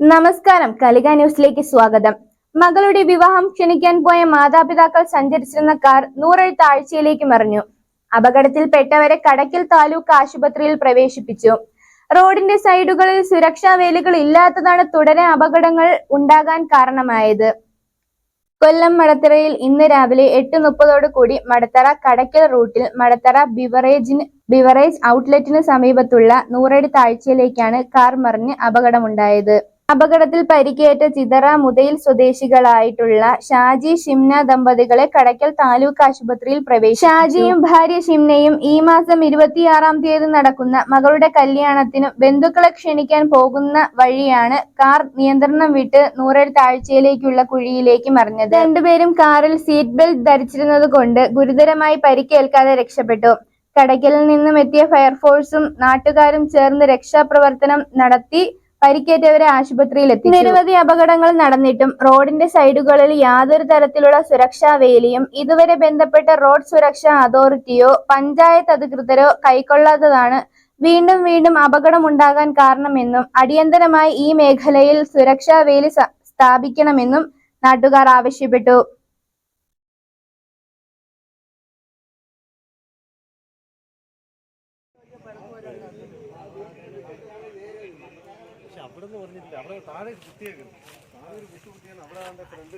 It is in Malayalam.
നമസ്കാരം. കലിക ന്യൂസിലേക്ക് സ്വാഗതം. മകളുടെ വിവാഹം ക്ഷണിക്കാൻ പോയ മാതാപിതാക്കൾ സഞ്ചരിച്ചിരുന്ന കാർ നൂറഴി താഴ്ചയിലേക്ക് മറിഞ്ഞു അപകടത്തിൽപ്പെട്ടവരെ കടക്കൽ താലൂക്ക് ആശുപത്രിയിൽ പ്രവേശിപ്പിച്ചു. റോഡിന്റെ സൈഡുകളിൽ സുരക്ഷാ വേലികൾ ഇല്ലാത്തതാണ് തുടരെ അപകടങ്ങൾ ഉണ്ടാകാൻ കാരണമായത്. കൊല്ലം മടത്തറയിൽ ഇന്ന് രാവിലെ എട്ട് മുപ്പതോടു കൂടി മടത്തറ കടക്കൽ റൂട്ടിൽ മടത്തറ ബിവറേജിന് ബിവറേജ് ഔട്ട്ലെറ്റിന് സമീപത്തുള്ള നൂറടി താഴ്ചയിലേക്കാണ് കാർ മറിഞ്ഞ് അപകടമുണ്ടായത്. അപകടത്തിൽ പരിക്കേറ്റ ചിതറ മുതയിൽ സ്വദേശികളായിട്ടുള്ള ഷാജി ഷിംന ദമ്പതികളെ കടയ്ക്കൽ താലൂക്ക് ആശുപത്രിയിൽ പ്രവേശിച്ചു ഷാജിയും ഭാര്യ ഷിംനയും ഈ മാസം ഇരുപത്തിയാറാം തീയതി നടക്കുന്ന മകളുടെ കല്യാണത്തിനും ബന്ധുക്കളെ ക്ഷണിക്കാൻ പോകുന്ന വഴിയാണ് കാർ നിയന്ത്രണം വിട്ട് നൂറടി താഴ്ചയിലേക്കുള്ള കുഴിയിലേക്ക് മറിഞ്ഞത്. രണ്ടുപേരും കാറിൽ സീറ്റ് ബെൽറ്റ് ധരിച്ചിരുന്നത് കൊണ്ട് ഗുരുതരമായി പരിക്കേൽക്കാതെ രക്ഷപ്പെട്ടു. കടയ്ക്കലിൽ നിന്നും എത്തിയ ഫയർഫോഴ്സും നാട്ടുകാരും ചേർന്ന് രക്ഷാപ്രവർത്തനം നടത്തി പരിക്കേറ്റവരെ ആശുപത്രിയിൽ എത്തി നിരവധി അപകടങ്ങൾ നടന്നിട്ടും റോഡിന്റെ സൈഡുകളിൽ യാതൊരു തരത്തിലുള്ള സുരക്ഷാ വേലിയും ഇതുവരെ ബന്ധപ്പെട്ട റോഡ് സുരക്ഷാ അതോറിറ്റിയോ പഞ്ചായത്ത് അധികൃതരോ കൈക്കൊള്ളാത്തതാണ് വീണ്ടും വീണ്ടും അപകടം ഉണ്ടാകാൻ കാരണമെന്നും അടിയന്തരമായി ഈ മേഖലയിൽ സുരക്ഷാ വേലി സ്ഥാപിക്കണമെന്നും നാട്ടുകാർ ആവശ്യപ്പെട്ടു. അവിടെ നിന്ന് പറഞ്ഞിട്ടില്ല. അവിടെ താഴെ കുത്തിയേക്കുന്നു താഴെ ഒരു കുത്തി കുത്തിയാണ് അവിടെ ഫ്രണ്ട്